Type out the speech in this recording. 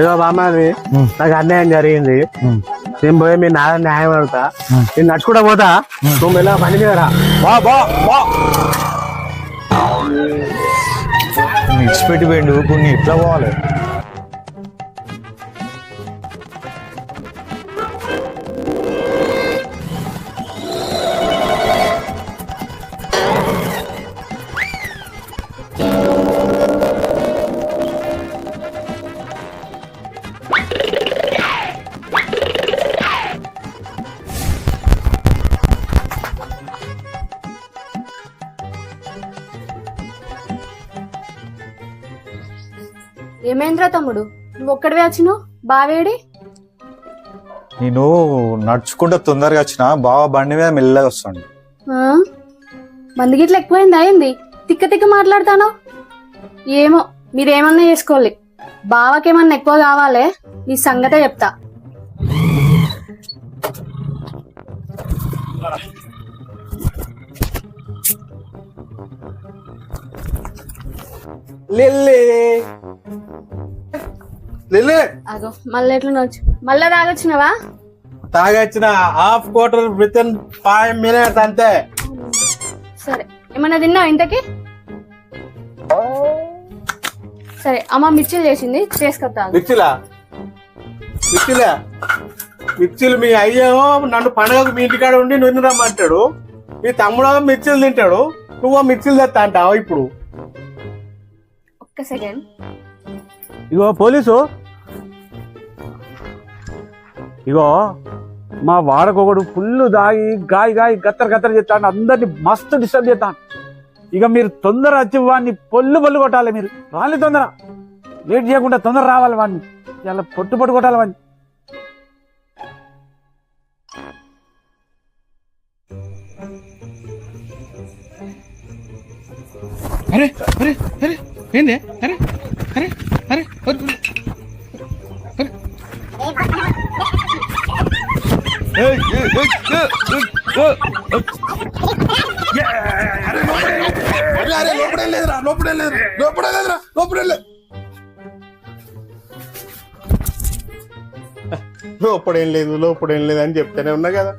ఏదో బామ్మది. నాకు అన్యాయం జరిగింది. నేను పోయి మీ నాన్న న్యాయం అడుగుతా. నేను నడుచుకుంటా పోతా. నువ్వు మెల్ల పని మీద రా. బా బా బా ఇచ్చిపెట్టి పోయిండు కొన్ని ఇట్లా పోవాలి? ఏమైందిరా తమ్ముడు? నువ్వు ఒక్కడివే వచ్చినావు బావేడి? నేను నడుచుకుంటూ తొందరగా వచ్చిన బావ బండి మీద మెల్లగా వస్తాడు. ఆ? మంది గిట్ల ఎక్కువైంది అయింది తిక్క తిక్క మాట్లాడతాను? ఏమో మీరేమన్నా చేసుకోవాలి. బావకేమన్నా ఎక్కువ కావాలే నీ సంగతే చెప్తా. లిల్లీ. అగో మళ్ళీ ఎట్లా వచ్చు మళ్ళా తాగొచ్చినవా? తాగొచ్చిన half quarter within five minutes అంతే. సరే ఏమన్నా తిన్నావు ఇంతకి? సరే అమ్మ మిర్చిలు చేసింది చేసుకొస్తా మిర్చిలా? మిర్చిలా? మిర్చిలు మీ అయ్యేమో నన్ను పండగకు మీ ఇంటికాడ ఉండి నువ్వు రమ్మంటాడు. మీ తమ్ముడు మిర్చిలు తింటాడు. నువ్వు మిర్చిలు తెస్తా అంటావు ఇప్పుడు? ఒక్క సెకండ్ ఇగో పోలీసు. ఇగో మా వాడకొకడు ఫుల్ దాగి గాయి గాయి గత్తర గత్తర చెప్తాను అందరిని మస్తు డిస్టర్బ్ చేస్తాను ఇక మీరు తొందర వచ్చి వాడిని పొల్లు పొల్లు కొట్టాలి మీరు. రాని తొందర. లేట్ చేయకుండా తొందర రావాలి వాడిని ఇలా పొట్టు పొట్టు కొట్టాలి వాడిని అరే అరే అరే ఏంది? అరే అరే. అరే అరే, అరే. ఏయ్, ఏయ్, ఏయ్, ఏయ్, ఏయ్, ఏయ్. అరే అరే లోపడే లేదురా లోపడే లేదు లోపడే లేదురా లోపడే లేదు లోపడేం లేదు లోపడేం లేదు అని చెప్తానే ఉన్నా కదా